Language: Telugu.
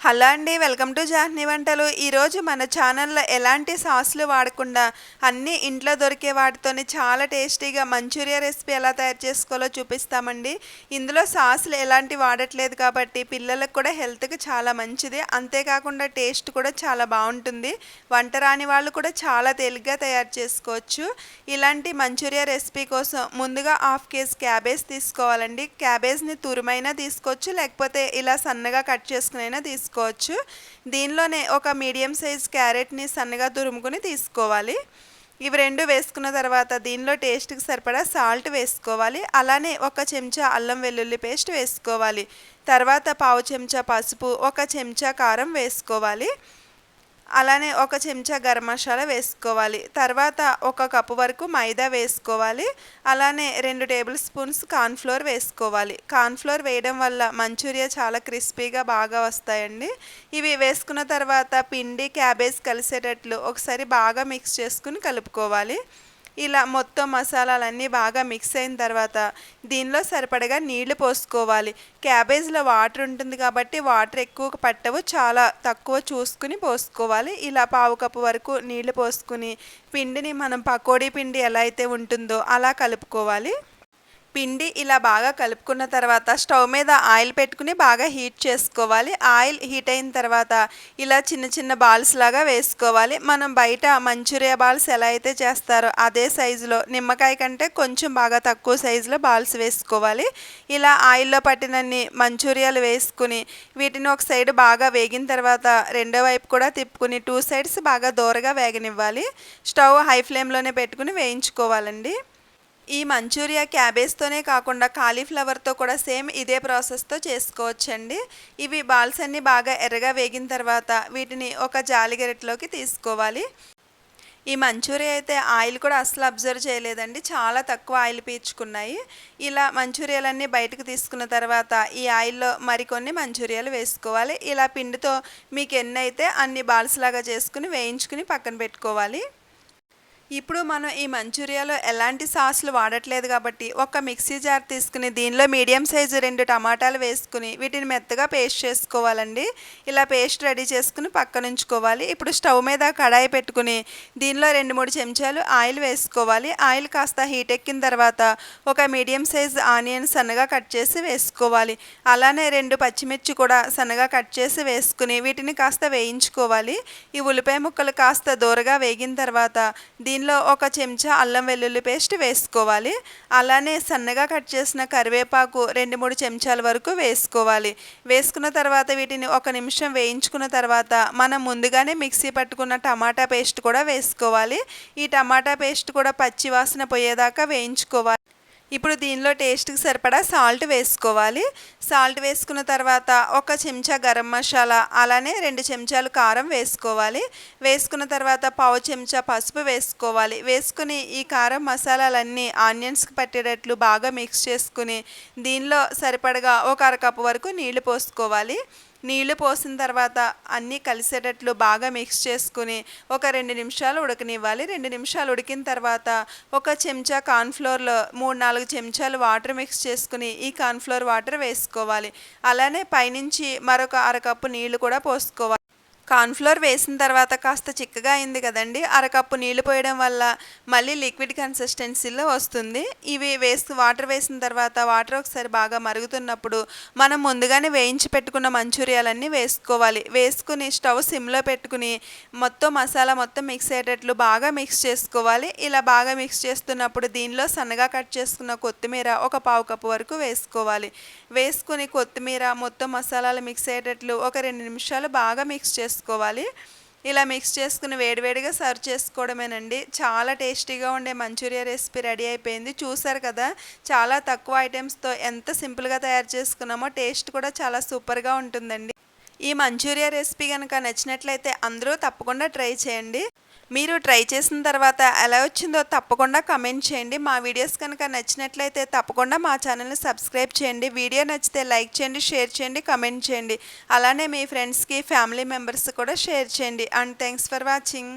హలో అండి వెల్కమ్ టు జాహ్నీ వంటలు. ఈరోజు మన ఛానల్లో ఎలాంటి సాస్లు వాడకుండా అన్నీ ఇంట్లో దొరికే వాటితోని చాలా టేస్టీగా మంచూరియా రెసిపీ ఎలా తయారు చేసుకోవాలో చూపిస్తామండి. ఇందులో సాస్లు ఎలాంటి వాడట్లేదు కాబట్టి పిల్లలకు కూడా హెల్త్కి చాలా మంచిది. అంతేకాకుండా టేస్ట్ కూడా చాలా బాగుంటుంది. వంట రాని వాళ్ళు కూడా చాలా తేలిగ్గా తయారు చేసుకోవచ్చు. ఇలాంటి మంచూరియా రెసిపీ కోసం ముందుగా హాఫ్ కేజీ క్యాబేజ్ తీసుకోవాలండి. క్యాబేజ్ని తురుమైనా తీసుకోవచ్చు లేకపోతే ఇలా సన్నగా కట్ చేసుకునైనా తీసుకోవచ్చు. తీసుకోవచ్చు. దీనిలోనే ఒక మీడియం సైజ్ క్యారెట్ని సన్నగా తురుముకుని తీసుకోవాలి. ఇవి రెండు వేసుకున్న తర్వాత దీనిలో టేస్ట్కి సరిపడా సాల్ట్ వేసుకోవాలి. అలానే ఒక చెంచా అల్లం వెల్లుల్లి పేస్ట్ వేసుకోవాలి. తర్వాత పావు చెంచా పసుపు ఒక చెంచా కారం వేసుకోవాలి. అలానే ఒక చెంచా గరం మసాలా వేసుకోవాలి. తర్వాత ఒక కప్పు వరకు మైదా వేసుకోవాలి. అలానే రెండు టేబుల్ స్పూన్స్ కార్న్ఫ్లోర్ వేసుకోవాలి. కార్న్ఫ్లోర్ వేయడం వల్ల మంచూరియా చాలా క్రిస్పీగా బాగా వస్తాయండి. ఇవి వేసుకున్న తర్వాత పిండి క్యాబేజ్ కలిసేటట్లు ఒకసారి బాగా మిక్స్ చేసుకుని కలుపుకోవాలి. ఇలా మొత్తం మసాలాలన్నీ బాగా మిక్స్ అయిన తర్వాత దీనిలో సరిపడగా నీళ్ళు పోసుకోవాలి. క్యాబేజ్లో వాటర్ ఉంటుంది కాబట్టి వాటర్ ఎక్కువ పట్టవు చాలా తక్కువ చూసుకుని పోసుకోవాలి. ఇలా పావు కప్పు వరకు నీళ్ళు పోసుకుని పిండిని మనం పకోడీ పిండి ఎలా అయితే ఉంటుందో అలా కలుపుకోవాలి. పిండి ఇలా బాగా కలుపుకున్న తర్వాత స్టవ్ మీద ఆయిల్ పెట్టుకుని బాగా హీట్ చేసుకోవాలి. ఆయిల్ హీట్ అయిన తర్వాత ఇలా చిన్న చిన్న బాల్స్ లాగా వేసుకోవాలి. మనం బయట మంచూరియా బాల్స్ ఎలా అయితే చేస్తారో అదే సైజులో నిమ్మకాయ కంటే కొంచెం బాగా తక్కువ సైజులో బాల్స్ వేసుకోవాలి. ఇలా ఆయిల్లో పట్టినన్ని మంచూరియాలు వేసుకుని వీటిని ఒక సైడ్ బాగా వేగిన తర్వాత రెండో వైపు కూడా తిప్పుకుని టూ సైడ్స్ బాగా దూరగా వేగనివ్వాలి. స్టవ్ హై ఫ్లేమ్లోనే పెట్టుకుని వేయించుకోవాలండి. ఈ మంచూరియా క్యాబేజ్తోనే కాకుండా కాలీఫ్లవర్తో కూడా సేమ్ ఇదే ప్రాసెస్తో చేసుకోవచ్చండి. ఇవి బాల్స్ అన్నీ బాగా ఎర్రగా వేగిన తర్వాత వీటిని ఒక జాలిగరెట్లోకి తీసుకోవాలి. ఈ మంచూరియా అయితే ఆయిల్ కూడా అస్సలు అబ్జర్వ్ చేయలేదండి. చాలా తక్కువ ఆయిల్ పీల్చుకున్నాయి. ఇలా మంచూరియాలన్నీ బయటకు తీసుకున్న తర్వాత ఈ ఆయిల్లో మరికొన్ని మంచూరియాలు వేసుకోవాలి. ఇలా పిండితో మీకు ఎన్ని అయితే అన్ని బాల్స్ లాగా చేసుకుని వేయించుకుని పక్కన పెట్టుకోవాలి. ఇప్పుడు మనం ఈ మంచూరియాలో ఎలాంటి సాస్లు వాడట్లేదు కాబట్టి ఒక మిక్సీ జార్ తీసుకుని దీనిలో మీడియం సైజు రెండు టమాటాలు వేసుకుని వీటిని మెత్తగా పేస్ట్ చేసుకోవాలండి. ఇలా పేస్ట్ రెడీ చేసుకుని పక్కన ఉంచుకోవాలి ఇప్పుడు స్టవ్ మీద కడాయి పెట్టుకుని దీనిలో రెండు మూడు చెంచాలు ఆయిల్ వేసుకోవాలి. ఆయిల్ కాస్త హీట్ ఎక్కిన తర్వాత ఒక మీడియం సైజు ఆనియన్ సన్నగా కట్ చేసి వేసుకోవాలి. అలానే రెండు పచ్చిమిర్చి కూడా సన్నగా కట్ చేసి వేసుకుని వీటిని కాస్త వేయించుకోవాలి. ఈ ఉల్లిపాయ ముక్కలు కాస్త దూరగా వేగిన తర్వాత దీనిలో ఒక చెంచా అల్లం వెల్లుల్లి పేస్ట్ వేసుకోవాలి. అలానే సన్నగా కట్ చేసిన కరివేపాకు రెండు మూడు చెంచాల వరకు వేసుకోవాలి. వేసుకున్న తర్వాత వీటిని ఒక నిమిషం వేయించుకున్న తర్వాత మనం ముందుగానే మిక్సీ పట్టుకున్న టమాటా పేస్ట్ కూడా వేసుకోవాలి. ఈ టమాటా పేస్ట్ కూడా పచ్చి వాసన పోయేదాకా వేయించుకోవాలి. ఇప్పుడు దీనిలో టేస్ట్కి సరిపడా సాల్ట్ వేసుకోవాలి. సాల్ట్ వేసుకున్న తర్వాత ఒక చెంచా గరం మసాలా అలానే రెండు చెంచాలు కారం వేసుకోవాలి. వేసుకున్న తర్వాత పావు చెంచా పసుపు వేసుకోవాలి. వేసుకుని ఈ కారం మసాలాలన్నీ ఆనియన్స్కి పట్టేటట్లు బాగా మిక్స్ చేసుకుని దీనిలో సరిపడగా ఒక అరకప్పు వరకు నీళ్ళు పోసుకోవాలి. నీళ్ళు పోసిన తర్వాత అన్నీ కలిసేటట్లు బాగా మిక్స్ చేసుకుని ఒక రెండు నిమిషాలు ఉడకనివ్వాలి. రెండు నిమిషాలు ఉడికిన తర్వాత ఒక చెంచా కార్న్ఫ్లోర్లో మూడు నాలుగు చెంచాలు వాటర్ మిక్స్ చేసుకుని ఈ కార్న్ఫ్లోర్ వాటర్ వేసుకోవాలి. అలానే పైనుంచి మరొక అరకప్పు నీళ్ళు కూడా పోసుకోవాలి. కార్న్ఫ్లోర్ వేసిన తర్వాత కాస్త చిక్కగా అయింది కదండి. అరకప్పు నీళ్ళు పోయడం వల్ల మళ్ళీ లిక్విడ్ కన్సిస్టెన్సీలో వస్తుంది. ఇవి వేసి వాటర్ వేసిన తర్వాత వాటర్ ఒకసారి బాగా మరుగుతున్నప్పుడు మనం ముందుగానే వేయించి పెట్టుకున్న మంచూరియాలన్నీ వేసుకోవాలి. వేసుకుని స్టవ్ సిమ్లో పెట్టుకుని మొత్తం మసాలా మొత్తం మిక్స్ అయ్యేటట్లు బాగా మిక్స్ చేసుకోవాలి. ఇలా బాగా మిక్స్ చేస్తున్నప్పుడు దీనిలో సన్నగా కట్ చేసుకున్న కొత్తిమీర ఒక పావు కప్పు వరకు వేసుకోవాలి. వేసుకుని కొత్తిమీర మొత్తం మసాలాలు మిక్స్ అయ్యేటట్లు ఒక రెండు నిమిషాలు బాగా మిక్స్ చేసుకోవాలి చేసుకోవాలి. ఇలా మిక్స్ చేసుకుని వేడివేడిగా సర్వ్ చేసుకోవడమేనండి. చాలా టేస్టీగా ఉండే మంచూరియా రెసిపీ రెడీ అయిపోయింది. చూసారు కదా చాలా తక్కువ ఐటమ్స్తో ఎంత సింపుల్గా తయారు చేసుకున్నామో టేస్ట్ కూడా చాలా సూపర్గా ఉంటుందండి. ఈ మంచూరియా రెసిపీ కనుక నచ్చినట్లయితే అందరూ తప్పకుండా ట్రై చేయండి. మీరు ట్రై చేసిన తర్వాత ఎలా వచ్చిందో తప్పకుండా కమెంట్ చేయండి. మా వీడియోస్ కనుక నచ్చినట్లయితే తప్పకుండా మా ఛానల్ని సబ్స్క్రైబ్ చేయండి. వీడియో నచ్చితే లైక్ చేయండి షేర్ చేయండి కమెంట్ చేయండి. అలానే మీ ఫ్రెండ్స్కి ఫ్యామిలీ మెంబర్స్ కూడా షేర్ చేయండి. And thanks for watching.